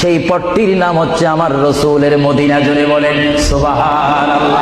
সেই পথটির নাম হচ্ছে আমার রসুলের মদিনা জুড়ে বলেন সুবহানাল্লাহ।